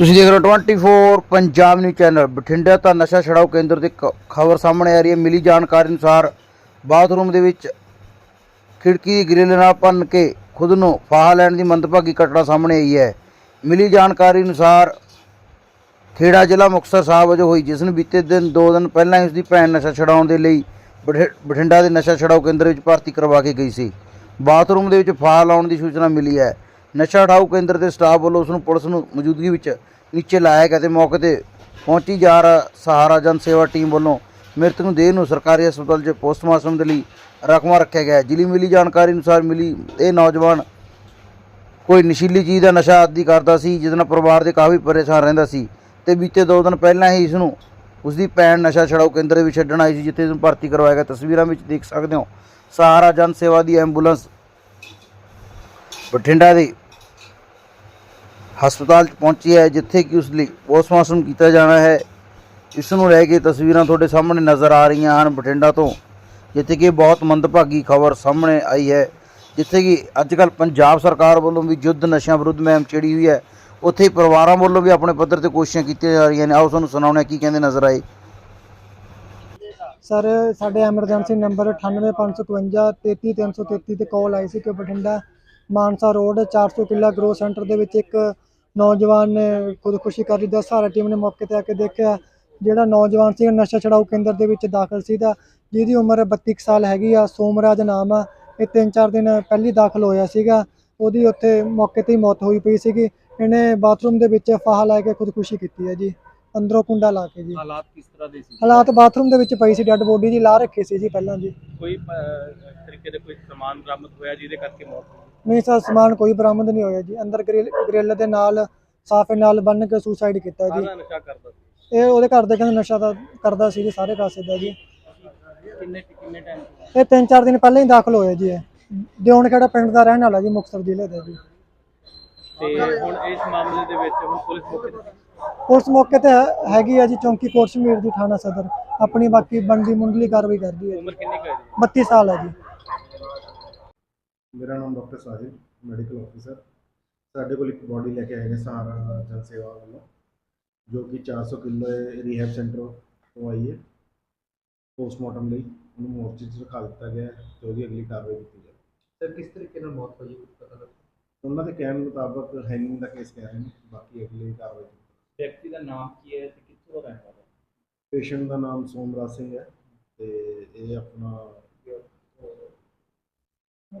ਤੁਸੀਂ ਦੇਖ ਰਹੇ ਹੋ 24 ਪੰਜਾਬ ਨਿਊਜ਼ ਚੈਨਲ ਬਠਿੰਡਾ ਤਾਂ ਨਸ਼ਾ ਛਡਾਓ ਕੇਂਦਰ ਦੀ ਖਬਰ ਸਾਹਮਣੇ ਆ ਰਹੀ ਹੈ। ਮਿਲੀ ਜਾਣਕਾਰੀ ਅਨੁਸਾਰ ਬਾਥਰੂਮ ਦੇ ਵਿੱਚ ਖਿੜਕੀ ਦੀ ਗ੍ਰਿਲ ਨਾਲ ਭੰਨ ਕੇ ਖੁਦ ਨੂੰ ਫਾਹਾ ਲੈਣ ਦੀ ਮੰਦਭਾਗੀ ਘਟਨਾ ਸਾਹਮਣੇ ਆਈ ਹੈ। ਮਿਲੀ ਜਾਣਕਾਰੀ ਅਨੁਸਾਰ ਖੇੜਾ ਜ਼ਿਲ੍ਹਾ ਮੁਕਤਸਰ ਸਾਹਿਬ ਵਜੋਂ ਹੋਈ, ਜਿਸ ਨੂੰ ਬੀਤੇ ਦਿਨ 2 ਦਿਨ ਪਹਿਲਾਂ ਹੀ ਉਸ ਦੀ ਭੈਣ ਨਸ਼ਾ ਛਡਾਉਣ ਦੇ ਲਈ ਬਠਿ- ਬਠਿੰਡਾ ਦੇ ਨਸ਼ਾ ਛਡਾਓ ਕੇਂਦਰ ਵਿੱਚ ਭਰਤੀ ਕਰਵਾ ਕੇ ਗਈ ਸੀ। ਬਾਥਰੂਮ ਦੇ ਵਿੱਚ ਫਾਹਾ ਲਾਉਣ ਦੀ ਸੂਚਨਾ ਮਿਲੀ ਹੈ। ਨਸ਼ਾ ਛਡਾਊ ਕੇਂਦਰ ਦੇ ਸਟਾਫ ਵੱਲੋਂ ਉਸ ਨੂੰ ਪੁਲਿਸ ਨੂੰ ਮੌਜੂਦਗੀ ਵਿੱਚ ਨੀਚੇ ਲਾਇਆ ਗਿਆ ਤੇ ਮੌਕੇ ਤੇ ਪਹੁੰਚੀ ਜਾ ਰ- ਸਹਾਰਾ ਜਨ ਸੇਵਾ ਟੀਮ ਵੱਲੋਂ ਮ੍ਰਿਤਕ ਨੂੰ ਦੇਹ ਨੂੰ ਸਰਕਾਰੀ ਹਸਪਤਾਲ 'ਚ ਪੋਸਟਮਾਰਟਮ ਦੇ ਲਈ ਰਕਮਾ ਰੱਖਿਆ ਗਿਆ ਹੈ। ਜਿਲੀ ਮਿਲੀ ਜਾਣਕਾਰੀ ਅਨੁਸਾਰ ਮਿਲੀ ਇਹ ਨੌਜਵਾਨ ਕੋਈ ਨਸ਼ੀਲੀ ਚੀਜ਼ ਦਾ ਨਸ਼ਾ ਆਦੀ ਕਰਦਾ ਸੀ ਜਿਸ ਨਾਲ ਪਰਿਵਾਰ ਦੇ ਕਾਫੀ ਪਰੇਸ਼ਾਨ ਰਹਿੰਦਾ ਸੀ ਤੇ ਬੀਤੇ 2 ਦਿਨ ਪਹਿਲਾਂ ਹੀ ਇਸ ਨੂੰ ਉਸ ਦੀ ਭੈਣ ਨਸ਼ਾ ਛਡਾਊ ਕੇਂਦਰ ਦੇ ਵਿੱਚ ਛੱਡਣ ਆਈ ਸੀ, ਜਿੱਥੇ ਇਸ ਨੂੰ ਭਰਤੀ ਕਰਵਾਇਆ ਗਿਆ ਤਸਵੀਰਾਂ ਵਿੱਚ ਦੇਖ ਸਕਦੇ ਹੋ, ਸਹਾਰਾ ਜਨ ਸੇਵਾ ਦੀ ਐਂਬੂਲੈਂਸ ਬਠਿੰਡਾ ਦੇ ਹਸਪਤਾਲ 'ਚ ਪਹੁੰਚੀ ਹੈ, ਜਿੱਥੇ ਕਿ ਉਸ ਲਈ ਪੋਸਟਮਾਰਟਮ ਕੀਤਾ ਜਾਣਾ ਹੈ। ਇਸ ਨੂੰ ਲੈ ਕੇ ਤਸਵੀਰਾਂ ਤੁਹਾਡੇ ਸਾਹਮਣੇ ਨਜ਼ਰ ਆ ਰਹੀਆਂ ਹਨ ਬਠਿੰਡਾ ਤੋਂ, ਜਿੱਥੇ ਕਿ ਬਹੁਤ ਮੰਦਭਾਗੀ ਖਬਰ ਸਾਹਮਣੇ ਆਈ ਹੈ, ਜਿੱਥੇ ਕਿ ਅੱਜ ਕੱਲ੍ਹ ਪੰਜਾਬ ਸਰਕਾਰ ਵੱਲੋਂ ਵੀ ਯੁੱਧ ਨਸ਼ਿਆਂ ਵਿਰੁੱਧ ਮਹਿਮ ਛੇੜੀ ਹੋਈ ਹੈ। ਉੱਥੇ ਹੀ ਪਰਿਵਾਰਾਂ ਵੱਲੋਂ ਵੀ ਆਪਣੇ ਪੱਧਰ ਤੇ ਕੋਸ਼ਿਸ਼ਾਂ ਕੀਤੀਆਂ ਜਾ ਰਹੀਆਂ ਨੇ। ਆਓ ਤੁਹਾਨੂੰ ਸੁਣਾਉਣੇ ਕੀ ਕਹਿੰਦੇ ਨਜ਼ਰ ਆਏ। ਸਰ, ਸਾਡੇ ਐਮਰਜੈਂਸੀ ਨੰਬਰ 98552 33333 ਤੇ ਕਾਲ ਆਈ ਸੀ ਕਿ ਬਠਿੰਡਾ ਮਾਨਸਾ ਰੋਡ 400 ਕਿੱਲਾ ਗਰੋ ਸੈਂਟਰ ਦੇ ਵਿੱਚ ਇੱਕ ਨੌਜਵਾਨ ਨੇ ਖੁਦਕੁਸ਼ੀ ਕਰ ਲਈ ਦਾ ਸਹਾਰਾ ਟੀਮ ਨੇ ਮੌਕੇ ਤੇ ਆ ਕੇ ਦੇਖਿਆ ਜਿਹੜਾ ਨੌਜਵਾਨ ਸੀ ਨਸ਼ਾ ਛਡਾਊ ਕੇਂਦਰ ਦੇ ਵਿੱਚ ਦਾਖਲ ਸੀ ਦਾ ਜਿਹਦੀ ਉਮਰ 32 ਕੁ ਸਾਲ ਹੈਗੀ ਆ ਸੋਮਰਾਜ ਨਾਮ ਆ ਇਹ 3-4 ਦਿਨ ਪਹਿਲੀ ਦਾਖਲ ਹੋਇਆ ਸੀਗਾ ਉਹਦੀ ਉੱਥੇ ਮੌਕੇ ਤੇ ਹੀ ਮੌਤ ਹੋਈ ਪਈ ਸੀਗੀ ਇਹਨੇ ਬਾਥਰੂਮ ਦੇ ਵਿੱਚ ਫਾਹਾ ਲੈ ਕੇ ਖੁਦਕੁਸ਼ੀ ਕੀਤੀ ਹੈ ਜੀ ਅੰਦਰੋਂ ਕੁੰਡਾ ਲਾ ਕੇ ਜੀ। ਹਾਲਾਤ ਕਿਸ ਤਰ੍ਹਾਂ ਦੇ ਸੀ? ਹਾਲਾਤ ਬਾਥਰੂਮ ਦੇ ਵਿੱਚ ਪਈ ਸੀ ਡੈੱਡ ਬੋਡੀ ਜੀ ਲਾ ਰੱਖੀ ਸੀ ਜੀ ਪਹਿਲਾਂ ਜੀ। ਕੋਈ ਅਹ, ਤਰੀਕੇ ਦੇ ਕੋਈ ਸਮਾਨ ਬਰਾਮਦ ਹੋਇਆ ਜਿਹਦੇ ਕਰਕੇ ਮੌਤ ਹੋਈ? ਨਹੀਂ ਸਰ ਸਮਾਨ ਕੋਈ ਬਰਾਮਦ ਨਹੀਂ ਹੋਇਆ ਜੀ। ਅੰਦਰ ਗ੍ਰਿਲ ਗ੍ਰਿਲ ਦੇ ਨਾਲ ਸਾਫੇ ਨਾਲ ਬੰਨ ਕੇ ਸੁਸਾਈਡ ਕੀਤਾ ਜੀ। ਕਾਹਦਾ ਨਸ਼ਾ ਕਰਦਾ ਸੀ। ਇਹ ਉਹਦੇ ਘਰ ਦੇ ਕਹਿੰਦੇ ਨਸ਼ਾ ਤਾਂ ਕਰਦਾ ਸੀ ਜੀ ਸਾਰੇ ਕਾਸੇ ਦਾ ਜੀ। ਕਿੰਨੇ ਕਿੰਨੇ ਟਾਈਮ ਇਹ ਤਿੰਨ ਚਾਰ ਦਿਨ ਪਹਿਲਾਂ ਹੀ ਦਾਖਲ ਹੋਇਆ ਜੀ ਇਹ। ਦਿਉਣ ਖੇੜਾ ਪਿੰਡ ਦਾ ਰਹਿਣ ਵਾਲਾ ਜੀ ਮੁਕਤਸਰ ਜ਼ਿਲ੍ਹੇ ਦਾ ਜੀ। ਤੇ ਹੁਣ ਇਸ ਮਾਮਲੇ ਦੇ ਵਿੱਚ ਹੁਣ ਪੁਲਿਸ ਮੌਕੇ ਤੇ ਪੁਲਿਸ ਮੌਕੇ ਤੇ ਹੈ- ਹੈਗੀ ਆ ਜੀ ਚੌਂਕੀ ਕੋਟ ਸ਼ਮੀਰ ਦੀ ਥਾਣਾ ਸਦਰ। ਆਪਣੀ ਬਾਕੀ ਬੰਦੀ ਮੁੰਡਲੀ ਕਾਰਵਾਈ ਕਰਦੀ ਹੈ ਉਮਰ ਕਿੰਨੀ ਕੁ ਹੈ ਜੀ? 32 ਸਾਲ ਹੈ ਜੀ। ਮੇਰਾ ਨਾਮ ਡਾਕਟਰ ਸਾਹਿਬ ਮੈਡੀਕਲ ਅਫੀਸਰ ਸਾਡੇ ਕੋਲ ਇੱਕ ਬੋਡੀ ਲੈ ਕੇ ਆਏ ਨੇ ਸਹਾਰਾ ਜਨ ਸੇਵਾ ਵੱਲੋਂ ਜੋ ਕਿ 400 ਕਿਲੋ ਰੀਹੈਬ ਸੈਂਟਰ ਤੋਂ ਆਈ ਹੈ। ਪੋਸਟਮਾਰਟਮ ਲਈ ਉਹਨੂੰ ਮੋਰਚੇ 'ਚ ਰਖਾ ਦਿੱਤਾ ਗਿਆ ਹੈ ਤੇ ਉਹਦੀ ਅਗਲੀ ਕਾਰਵਾਈ ਕੀਤੀ ਜਾਵੇ। ਸਰ ਕਿਸ ਤਰੀਕੇ ਨਾਲ ਮੌਤ ਹੋਈ ਕੁਝ ਪਤਾ ਲੱਗਾ? ਉਹਨਾਂ ਦੇ ਕਹਿਣ ਮੁਤਾਬਕ ਹੈਂਗਿੰਗ ਦਾ ਕੇਸ ਕਹਿ ਰਹੇ ਨੇ ਬਾਕੀ ਅਗਲੀ ਕਾਰਵਾਈ ਵਿਅਕਤੀ ਦਾ ਨਾਮ ਕੀ ਹੈ ਤੇ ਕਿੱਥੋਂ ਦਾ ਰਹਿਣ ਵਾਲਾ ਪੇਸ਼ੈਂਟ ਦਾ ਨਾਮ ਸੋਮਰਾਜ ਸਿੰਘ ਹੈ ਤੇ ਇਹ ਆਪਣਾ Ja.